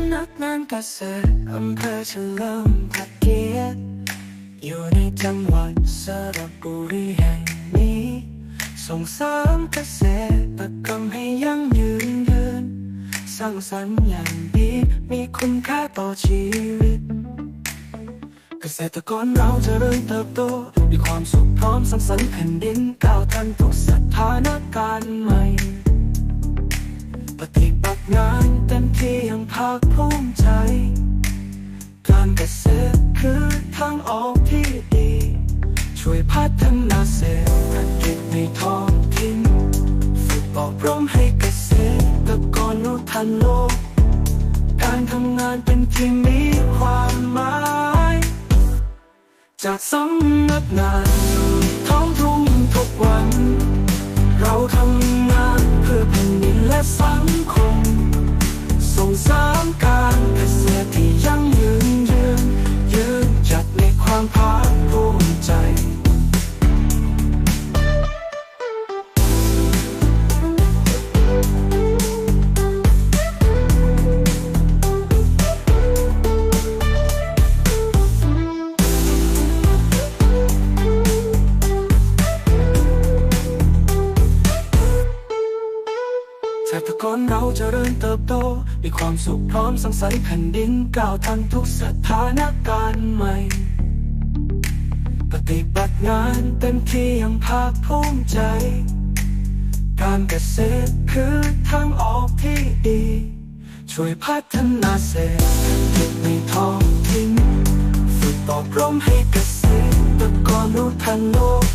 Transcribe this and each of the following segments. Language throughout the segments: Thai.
ำนักงานเกษตรอำเภอเฉลิมพระเกียรติอยู่ในจังหวัดสระบุรีแห่งนี้ ส่งเสริมเกษตรกรรมให้ยั่งยืนยืนสร้างสรรค์อย่างดีมีคุณค่าต่อชีวิต เกษตรกรเราจะเริ่มเติบโตด้วยความสุขพร้อมสร้างสรรค์แผ่นดินก้าวทันทุกส ษตรคือทางออกที่ดี ช่วยพัฒนาเศรษฐกิจในท้องถิ่นฝึกอบรมให้เกษตรกรรู้ทันโลก การทำงานเป็นที่มีความหมาย จากสำนักงาน เกษตรกรเราเจะเริญเติบโตด้วยความสุขพร้อมสร้างสรรค์แผ่นดินก้าวทันทุกสถานการณ์ใหม่ ปฏิบัติงานเต็มที่อยังภาคภูมิใจ การเกษตรคือทางออกที่ดี ช่วยพัฒนาเศรษฐกิจในท้องถิ่นฝึกตอบร่มให้เกษตรกรรู้ทันโลก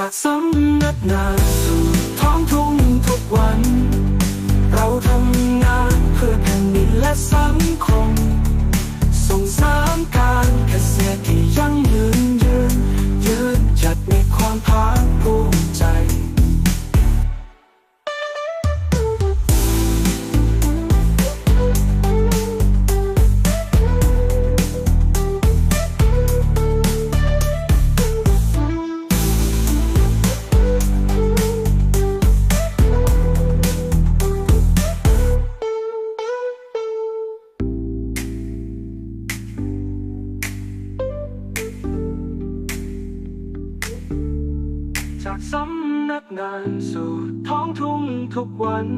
จากสำนักงานสู่ท้องทุ่งทุกวัน เราทำงานเพื่อแผ่นดินและสังคม ส่งเสริมการเกษตรที่ยั่งยืน สำนักงานสู่ท้องทุ่งทุกวัน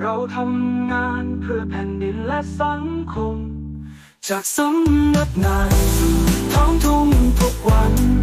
เราทำงานเพื่อแผ่นดินและสังคม จากสำนักงานสู่ท้องทุ่งทุกวัน